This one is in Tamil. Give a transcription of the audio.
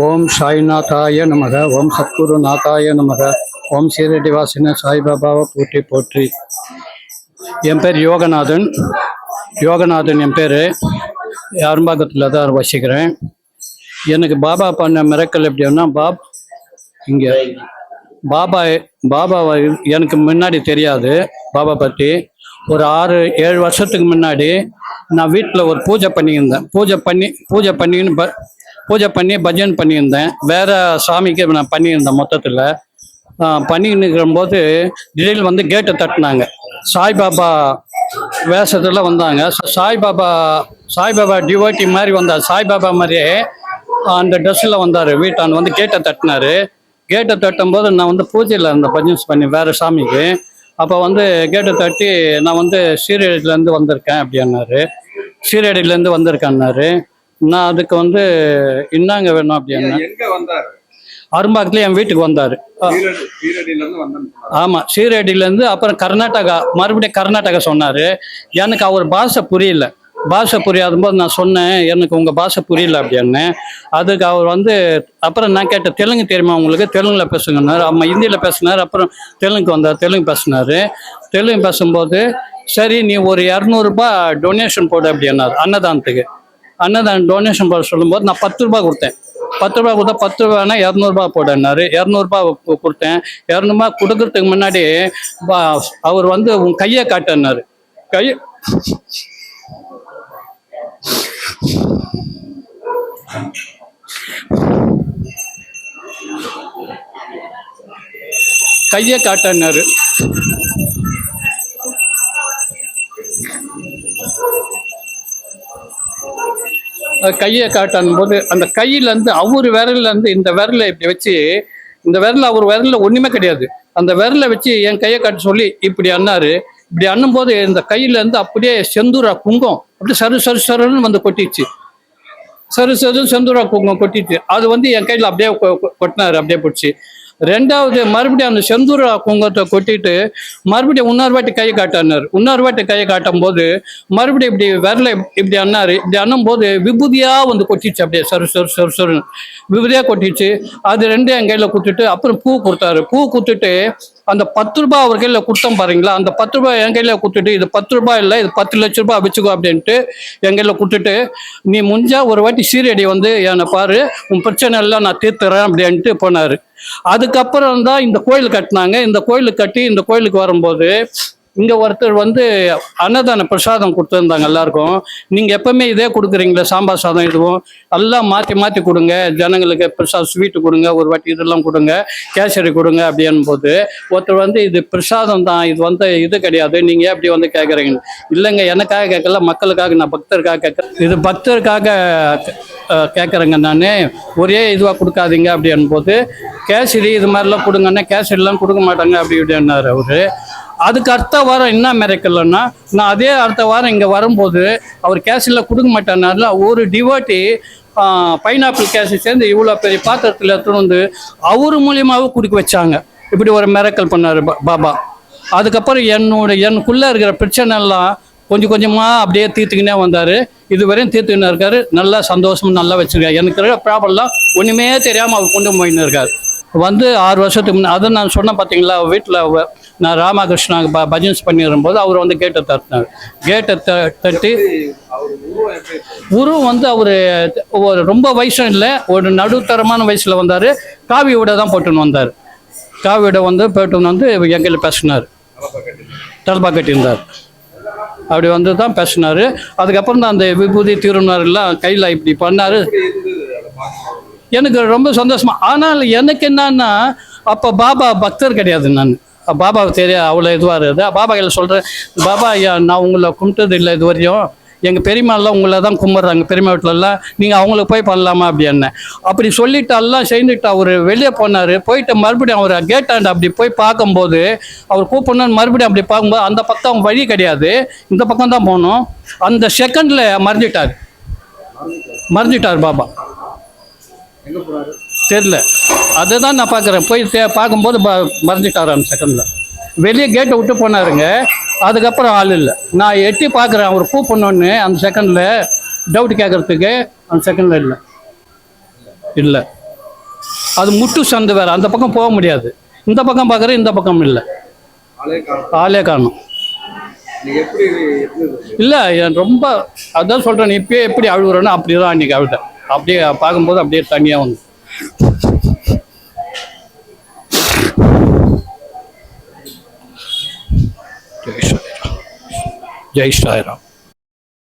ஓம் சாய்நாதாய நமக ஓம் சத்குரு நாதாய நமக ஓம் சீரடி வாசின சாய்பாபாவை போற்றி போற்றி. என் பேர் யோகநாதன். யோகநாதன் என் பேர். அரும்பாக்கத்தில் தான் வசிக்கிறேன். எனக்கு பாபா பண்ண மிரக்கல் எப்படின்னா பாப் இங்கே பாபா பாபா எனக்கு முன்னாடி தெரியாது பாபா பற்றி ஒரு ஆறு ஏழு வருஷத்துக்கு முன்னாடி நான் வீட்டில் ஒரு பூஜை பண்ணியிருந்தேன். பூஜை பண்ணி பூஜை பண்ணின்னு ப பூஜை பண்ணி பஜன் பண்ணியிருந்தேன். வேறு சாமிக்கு நான் பண்ணியிருந்தேன் மொத்தத்தில். பண்ணின்னு இருக்கும்போது திடீர்னு வந்து கேட்டை தட்டினாங்க. சாய்பாபா வேஷத்தில் வந்தாங்க. சாய்பாபா சாய்பாபா டிவோட்டி மாதிரி வந்தார் சாய்பாபா மாதிரியே அந்த ட்ரெஸ்ஸில் வந்தார் வீட்டான் வந்து கேட்டை தட்டினாரு. கேட்டை தட்டும்போது நான் வந்து பூஜையில் இருந்தேன் பஜன்ஸ் பண்ணி வேறு சாமிக்கு. அப்போ வந்து கேட்டை தட்டி நான் வந்து சீரடியிலேருந்து வந்திருக்கேன் அப்படின்னாரு. சீரடியிலேருந்து வந்திருக்கேன்னாரு. நான் அதுக்கு வந்து என்னங்க வேணும் அப்படின்னா அரும்பாக்கத்துல என் வீட்டுக்கு வந்தார். ஆமாம் சீரடியிலேருந்து அப்புறம் கர்நாடகா மறுபடியும் கர்நாடகா சொன்னார். எனக்கு அவர் பாஷை புரியல. பாஷை புரியாத போது நான் சொன்னேன் எனக்கு உங்கள் பாஷை புரியல அப்படின்னு அதுக்கு அவர் வந்து அப்புறம் நான் கேட்டேன் தெலுங்கு தெரியுமா உங்களுக்கு? தெலுங்குல பேசுங்கன்னாரு. அம்மா ஹிந்தியில் பேசினார் அப்புறம் தெலுங்கு வந்தார் தெலுங்கு பேசினார். தெலுங்கு பேசும்போது சரி நீ ஒரு இரநூறுபா டொனேஷன் போடு அப்படின்னாரு அன்னதானத்துக்கு. அன்னதானம் டொனேஷன் போட சொல்லும்போது நான் பத்து ரூபாய் கொடுத்தேன். பத்து ரூபாய் கொடுத்தா பத்து ரூபானா இரநூறுபா போடனாரு இரநூறுபா கொடுத்தேன். இரநூறுபா கொடுக்கறதுக்கு முன்னாடி அவர் வந்து உன் கையை காட்டினாரு. கை கையை காட்டினாரு. கையை காட்டும் போது அந்த கையிலேருந்து அவர் விரல்லேருந்து இந்த விரலை இப்படி வச்சு இந்த விரல் அவர் விரலில் ஒன்றுமே கிடையாது. அந்த விரலை வச்சு என் கையை காட்ட சொல்லி இப்படி அண்ணாரு இப்படி அண்ணும்போது இந்த கையிலேருந்து அப்படியே செந்தூரா குங்கம் அப்படியே சரு சரு சருன்னு வந்து கொட்டிடுச்சு. சரு சரு செந்தூரா குங்கம் கொட்டிடுச்சு. அது வந்து என் கையில் அப்படியே கொ- கொ- கொட்டினாரு அப்படியே பிடிச்சி ரெண்டாவது மறுபடியும் அந்த செந்தூரா குங்கத்தை கொட்டிட்டு மறுபடியும் இன்னொரு வாட்டி கையை காட்டினார். இன்னொரு வாட்டி கையை காட்டும் போது மறுபடியும் இப்படி விரல இப்படி அண்ணாரு இப்படி அண்ணும் போது விபூதியா வந்து கொட்டிச்சு அப்படியே சரு சரு சரு சருன்னு. விபூதியா கொட்டிச்சு. அது ரெண்டும் என் கையில கொடுத்துட்டு அப்புறம் பூ கொடுத்தாரு. பூ கொடுத்துட்டு அந்த பத்து ரூபாய் அவர் கையில கொடுத்தோம் பாருங்களா? அந்த பத்து ரூபாய் என் கையில கொடுத்துட்டு இது பத்து ரூபாய் இல்லை இது பத்து லட்ச ரூபாய் வச்சுக்கோ அப்படின்ட்டு என் கையில கொடுத்துட்டு நீ முடிஞ்சா ஒரு வாட்டி சீரடி வந்து என்னை பாரு. உன் பிரச்சனை எல்லாம் நான் தீர்த்துறேன் அப்படின்ட்டு போனாரு. அதுக்கப்புறம் தான் இந்த கோயில் கட்டினாங்க. இந்த கோயிலுக்கு கட்டி இந்த கோயிலுக்கு வரும்போது இங்கே ஒருத்தர் வந்து அன்னதான பிரசாதம் கொடுத்துருந்தாங்க எல்லாருக்கும். நீங்கள் எப்பவுமே இதே கொடுக்குறீங்களே சாம்பார் சாதம் இதுவும் எல்லாம் மாற்றி மாற்றி கொடுங்க. ஜனங்களுக்கு பிரசாதம் ஸ்வீட்டு கொடுங்க ஒரு வாட்டி இதெல்லாம் கொடுங்க கேசரி கொடுங்க அப்படின் போது ஒருத்தர் வந்து இது பிரசாதம் தான் இது வந்து இது கிடையாது. நீங்கள் எப்படி வந்து கேட்குறீங்க இல்லைங்க எனக்காக கேட்கல மக்களுக்காக நான் பக்தருக்காக கேட்குறேன் இது பக்தருக்காக கேட்குறேங்க நான். ஒரே இதுவாக கொடுக்காதீங்க அப்படின் போது கேசரி இது மாதிரிலாம் கொடுங்கன்னா கேசரிலாம் கொடுக்க மாட்டாங்க அப்படி இப்படின்னாரு அவர். அதுக்கு அடுத்த வாரம் என்ன மிரக்கலன்னா நான் அதே அடுத்த வாரம் இங்கே வரும்போது அவர் கேசரியில் கொடுக்க மாட்டேனால ஒரு டிவோட்டி பைனாப்பிள் கேசரி சேர்ந்து இவ்வளோ பெரிய பாத்திரத்தில் எடுத்துகிட்டு வந்து அவர் மூலியமாகவே குடிக்க வச்சாங்க. இப்படி ஒரு மிரக்கல் பண்ணார் பாபா. அதுக்கப்புறம் என்னோட எனக்குள்ளே இருக்கிற பிரச்சனை எல்லாம் கொஞ்சம் கொஞ்சமாக அப்படியே தீர்த்துக்கினே வந்தார். இதுவரையும் தீர்த்துன்னு இருக்காரு நல்லா சந்தோஷம் நல்லா வச்சுருக்காரு. எனக்கு இருக்கிற ப்ராப்ளம்லாம் ஒன்றுமே தெரியாமல் அவர் கொண்டு போயின்னு இருக்கார் வந்து ஆறு வருஷத்துக்கு முன்னே அதை நான் சொன்னேன் பார்த்தீங்களா வீட்டில் நான் ராமகிருஷ்ணா ப பஜன்ஸ் பண்ணிடும்போது அவர் வந்து கேட்டை தட்டினார். கேட்டை த தட்டி உருவம் வந்து அவர் ஒரு ரொம்ப வயசும் இல்லை ஒரு நடுத்தரமான வயசில் வந்தார். காவி விட தான் போட்டுன்னு வந்தார். காவி விட வந்து போட்டுன்னு வந்து எங்களை பேசினார். தலப்பா கட்டியிருந்தார். அப்படி வந்து தான் பேசினார். அதுக்கப்புறம் தான் அந்த விபூதி திருநாரெல்லாம் கையில் இப்படி பண்ணார். எனக்கு ரொம்ப சந்தோஷமா. ஆனால் எனக்கு என்னன்னா அப்போ பாபா பக்தர் கிடையாது நான். பாபாவுக்கு தெரியாது அவ்வளோ இதுவாக இருக்குது பாபா கையில் சொல்கிறேன் பாபா ஐயா நான் உங்களை கும்பிட்டது இல்லை இது வரையும். எங்கள் பெரியம்மாலாம் உங்களை தான் கும்பிட்றாங்க. பெரியம்மா வீட்டிலலாம் நீங்கள் அவங்களுக்கு போய் பண்ணலாமா அப்படின்னு அப்படி சொல்லிட்டு எல்லாம் செய்துட்டு அவர் வெளியே போனார். போயிட்டு மறுபடியும் அவர் கேட்டாண்ட அப்படி போய் பார்க்கும்போது அவர் கூப்பிடணும் மறுபடியும் அப்படி பார்க்கும்போது அந்த பக்கம் வழி கிடையாது. இந்த பக்கம் தான் போகணும். அந்த செகண்டில் மறைஞ்சிட்டார். மறைஞ்சிட்டார் பாபா. தெரியல. தெரில அதை தான் நான் பார்க்குறேன். போய் பார்க்கும்போது ப மறைஞ்சிட்டார் அந்த செகண்டில் வெளியே கேட்டை விட்டு போனாருங்க. அதுக்கப்புறம் ஆள் இல்லை. நான் எட்டி பார்க்குறேன் அவர் கூப்பிடணுன்னு அந்த செகண்டில் டவுட் கேட்குறதுக்கு அந்த செகண்டில் இல்லை. இல்லை. அது முட்டு சந்து வேற. அந்த பக்கம் போக முடியாது. இந்த பக்கம் பார்க்குறேன் இந்த பக்கம் இல்லை. ஆளே காணும். இல்லை என் ரொம்ப அதான் சொல்கிறேன் நீ இப்பயே எப்படி அழுகுறேன்னு அப்படி தான் அன்றைக்கி அழுதேன். அப்படியே பார்க்கும்போது அப்படியே தனியாக வந்து. जय श्री राम